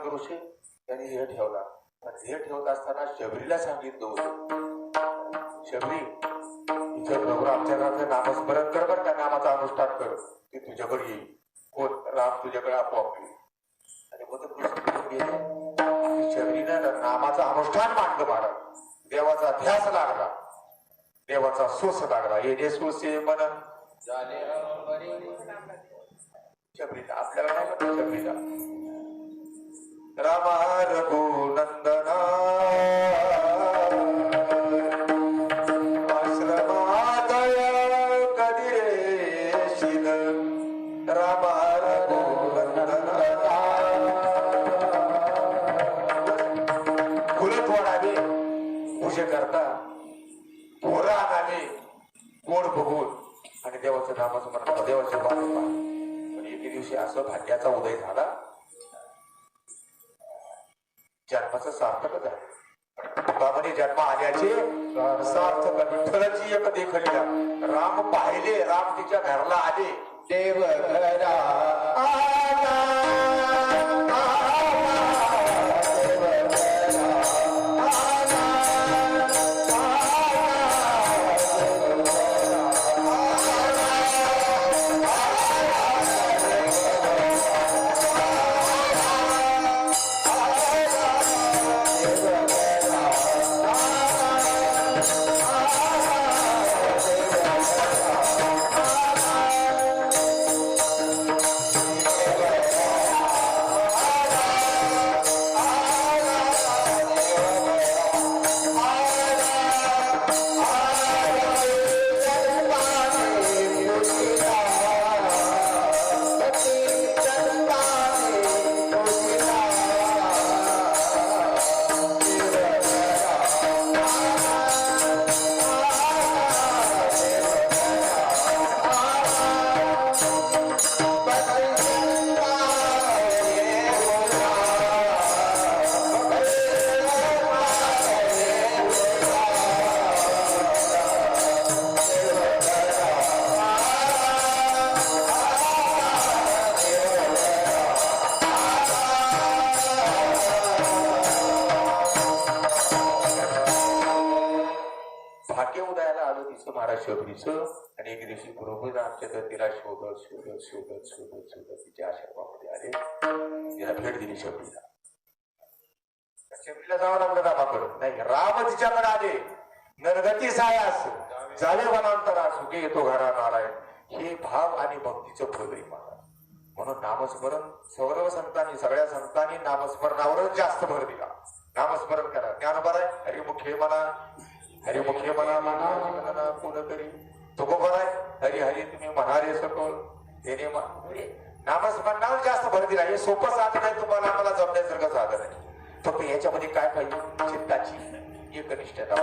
मग ऋषी त्यांनी हे ठेवला. पण हे ठेवत असताना शबरीला सांगितलं होतं. शबरी तिच्या बरोबर आमच्या घराचं नामस्मरण कर बरं का नामाचा अनुष्ठान कर. ती तुझ्याकडे येईल. कोण? राम तुझ्याकडे आपोआप येईल. आणि मग शबरीनं नामाचं अनुष्ठान मांडलं महाराज देवाचा ध्यास लागला. देवाचा सोस लागला. येणे सोसे मन. झाले शबरीला आपल्याला नाही शबरीला. करता पोरं आणावी कोण बघून आणि देवाचं नामाचं म्हणा देवाच्या बाजूला पण एके दिवशी असं भाग्याचा उदय झाला जन्माचं सार्थकच आहे. तुकामध्ये जन्म आल्याचे सार्थक विठ्ठलाची एक देखलीला राम पाहिले राम तिच्या घरला आले. देव घरा आलं महाराज शबरीचं आणि एक दिवशी बरोबर आमच्या तर तिला शोधत शोधत शोधत शोधत शोधत तिच्या आश्रमामध्ये आले. तिला भेट दिली शबरीला. शबरीला जावं लागलं रामाकडं नाही राम तिच्याकडे आले. नरगती सायास. झाले वनांतरा सुखे येतो घरा नारायण. हे भाव आणि भक्तीचं फल आहे महाराज म्हणून नामस्मरण सर्व संतांनी सगळ्या संतांनी नामस्मरणावरच जास्त भर दिला. नामस्मरण करा. ज्ञान बरं ज्ञानोबर आहे मला म्हणा हरिमुखे म्हणा म्हणा म्हणा कोणतरी तो बरोबर आहे हरी हरी तुम्ही म्हणारे सकल त्याने नामस्मरणावर जास्त भर दिला हे सोपं साधन आहे तुम्हाला मला जमण्यासारखं साधन आहे. फक्त याच्यामध्ये काय पाहिजे? चित्ताची एकनिष्ठता